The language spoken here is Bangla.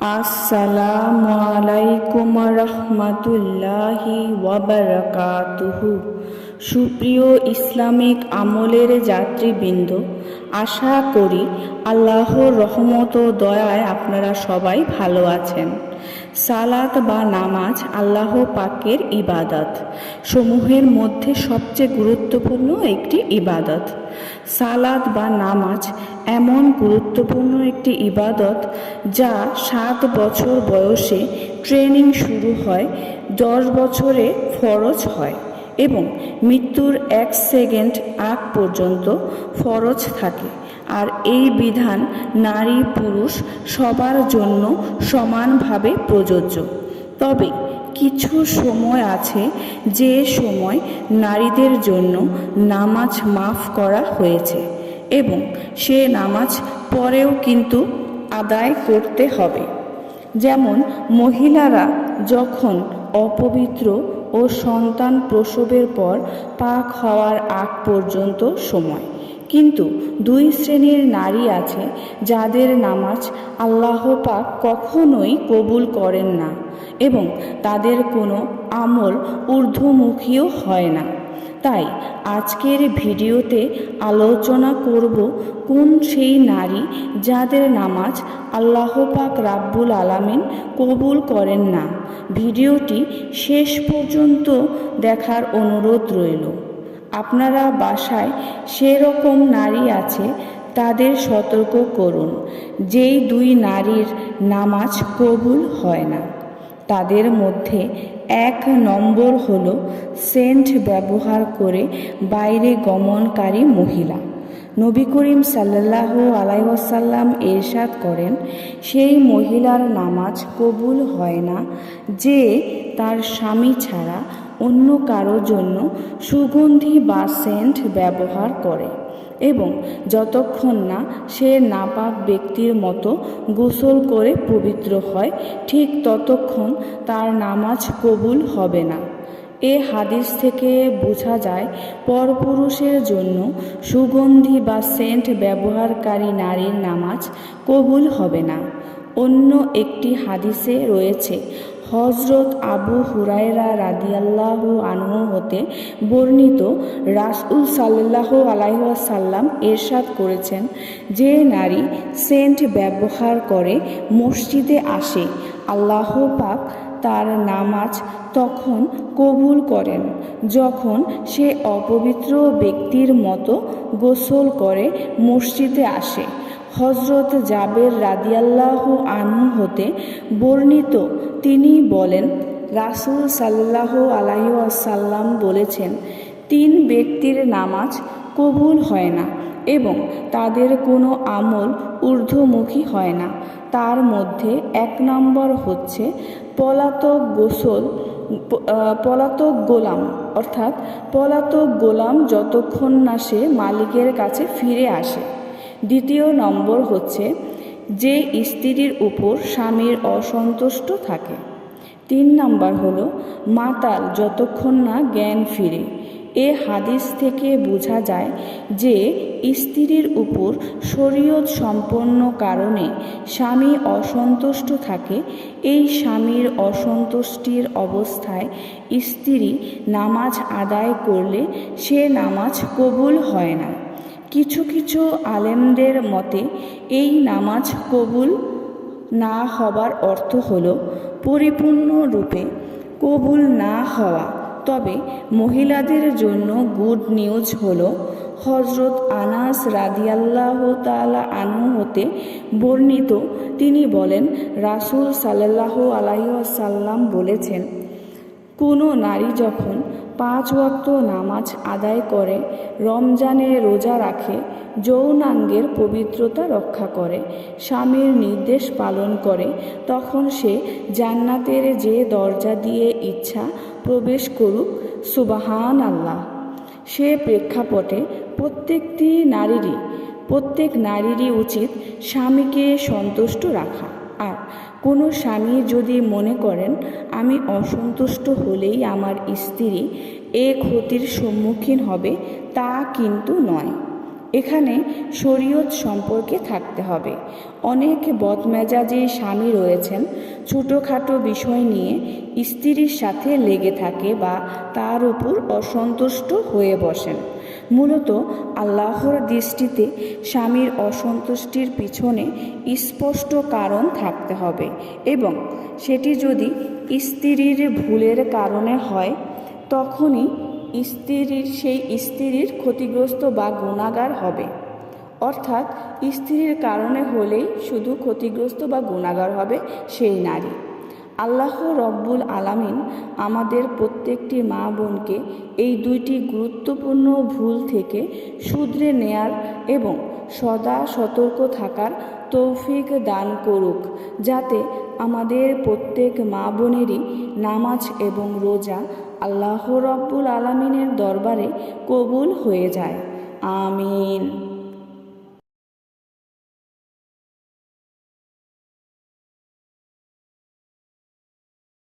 আসসালামু আলাইকুম রহমতুল্লাহি ওয়াবারাকাতুহু সুপ্রিয় ইসলামিক আমলের যাত্রীবৃন্দ, আশা করি আল্লাহর রহমত ও দয়ায় আপনারা সবাই ভালো আছেন। সালাত বা নামাজ আল্লাহ পাকের ইবাদত, সমূহের মধ্যে সবচেয়ে গুরুত্বপূর্ণ একটি ইবাদত। সালাদ বা নামাজ এমন গুরুত্বপূর্ণ একটি ইবাদত যা সাত বছর বয়সে ট্রেনিং শুরু হয়, দশ বছরে ফরজ হয় এবং মৃত্যুর এক সেকেন্ড আগ পর্যন্ত ফরজ থাকে। আর এই বিধান নারী পুরুষ সবার জন্য সমানভাবে প্রযোজ্য। তবে কিছু সময় আছে যে সময় নারীদের জন্য নামাজ মাফ করা হয়েছে এবং সে নামাজ পরেও কিন্তু আদায় করতে হবে। যেমন মহিলারা যখন অপবিত্র ও সন্তান প্রসবের পর পাক হওয়ার আগ পর্যন্ত সময় কিন্তু দুই শ্রেণির নারী আছে যাদের নামাজ আল্লাহ পাক কখনোই কবুল করেন না এবং তাদের কোনো আমল ঊর্ধ্বমুখীও হয় না। তাই আজকের ভিডিওতে আলোচনা করব কোন সেই নারী যাদের নামাজ আল্লাহ পাক রাব্বুল আলামিন কবুল করেন না। ভিডিওটি শেষ পর্যন্ত দেখার অনুরোধ রইল। আপনারা বাসায় সেরকম নারী আছে, তাদের সতর্ক করুন। যেই দুই নারীর নামাজ কবুল হয় না, তাদের মধ্যে এক নম্বর হল সেন্ট ব্যবহার করে বাইরে গমনকারী মহিলা। নবী করিম সাল্লাহ আলাইসাল্লাম এরশাদ করেন, সেই মহিলার নামাজ কবুল হয় না যে তার স্বামী ছাড়া অন্য কারও জন্য সুগন্ধি বা সেন্ট ব্যবহার করে এবং যতক্ষণ না সে নাপাক ব্যক্তির মতো গোসল করে পবিত্র হয়, ঠিক ততক্ষণ তার নামাজ কবুল হবে না। এ হাদিস থেকে বোঝা যায়, পরপুরুষের জন্য সুগন্ধি বা সেন্ট ব্যবহারকারী নারীর নামাজ কবুল হবে না। অন্য একটি হাদিসে রয়েছে হজরত আবু হুরায়রা রাদিয়াল্লাহ আনহু হতে বর্ণিত রাসুল সাল্লাহ আলাইসাল্লাম এরশাদ করেছেন, যে নারী সেন্ট ব্যবহার করে মসজিদে আসে, আল্লাহ পাক তার নামাজ তখন কবুল করেন, যখন সে অপবিত্র ব্যক্তির মতো গোসল করে মসজিদে আসে। হজরত জাবের রাদিয়াল্লাহ আনহু হতে বর্ণিত, তিনি বলেন, রাসুল সাল্লাহ আলাইসাল্লাম বলেছেন, তিন ব্যক্তির নামাজ কবুল হয় না এবং তাদের কোনো আমল ঊর্ধ্বমুখী হয় না। তার মধ্যে এক নম্বর হচ্ছে পলাতক গোসল পলাতক গোলাম, অর্থাৎ পলাতক গোলাম যতক্ষণ না সে মালিকের কাছে ফিরে আসে। দ্বিতীয় নম্বর হচ্ছে যে স্ত্রীর উপর স্বামীর অসন্তুষ্ট থাকে। তিন নম্বর হলো, মাতাল যতক্ষণ না জ্ঞান ফিরে। এ হাদিস থেকে বোঝা যায় যে স্ত্রীর উপর শরীয়ত সম্পন্ন কারণে স্বামী অসন্তুষ্ট থাকে। এই স্বামীর অসন্তুষ্টির অবস্থায় স্ত্রী নামাজ আদায় করলে সে নামাজ কবুল হয় না। কিছু কিছু আলেমদের মতে, এই নামাজ কবুল না হবার অর্থ হল পরিপূর্ণরূপে কবুল না হওয়া। তবে মহিলাদের জন্য গুড নিউজ হল হজরত আনাস রাদিয়াল্লাহ তালা আনু হতে বর্ণিত, তিনি বলেন, রাসুল সাল্লাহ আলাইসাল্লাম বলেছেন কোনো নারী যখন পাঁচ ওয়াক্ত নামাজ আদায় করে, রমজানে রোজা রাখে, যৌনাঙ্গের পবিত্রতা রক্ষা করে, স্বামীর নির্দেশ পালন করে, তখন সে জান্নাতের যে দরজা দিয়ে ইচ্ছা প্রবেশ করুক সুবাহান আল্লাহ সে প্রেক্ষাপটে প্রত্যেকটি নারীরই, প্রত্যেক নারীরই উচিত স্বামীকে সন্তুষ্ট রাখা। আর কোনো স্বামী যদি মনে করেন, আমি অসন্তুষ্ট হলেই আমার স্ত্রী এ ক্ষতির সম্মুখীন হবে, তা কিন্তু নয়। এখানে শরীয়ত সম্পর্কে থাকতে হবে। অনেক বদমেজাজি স্বামী রয়েছেন, ছোটোখাটো বিষয় নিয়ে স্ত্রীর সাথে লেগে থাকে বা তার উপর অসন্তুষ্ট হয়ে বসেন। মূলত আল্লাহর দৃষ্টিতে স্বামীর অসন্তুষ্টির পিছনে স্পষ্ট কারণ থাকতে হবে এবং সেটি যদি স্ত্রীর ভুলের কারণে হয়, তখনই স্ত্রীর, সেই স্ত্রীর ক্ষতিগ্রস্ত বা গুণাগার হবে। অর্থাৎ স্ত্রীর কারণে হলেই শুধু ক্ষতিগ্রস্ত বা গুণাগার হবে সেই নারী। আল্লাহ রব্বুল আলামিন আমাদের প্রত্যেকটি মা বোনকে এই দুইটি গুরুত্বপূর্ণ ভুল থেকে শুধরে নেয়ার এবং সদা সতর্ক থাকার তৌফিক দান করুক, যাতে আমাদের প্রত্যেক মা বোনেরই নামাজ এবং রোজা আল্লাহ রব্বুল আলমিনের দরবারে কবুল হয়ে যায়। আমিন।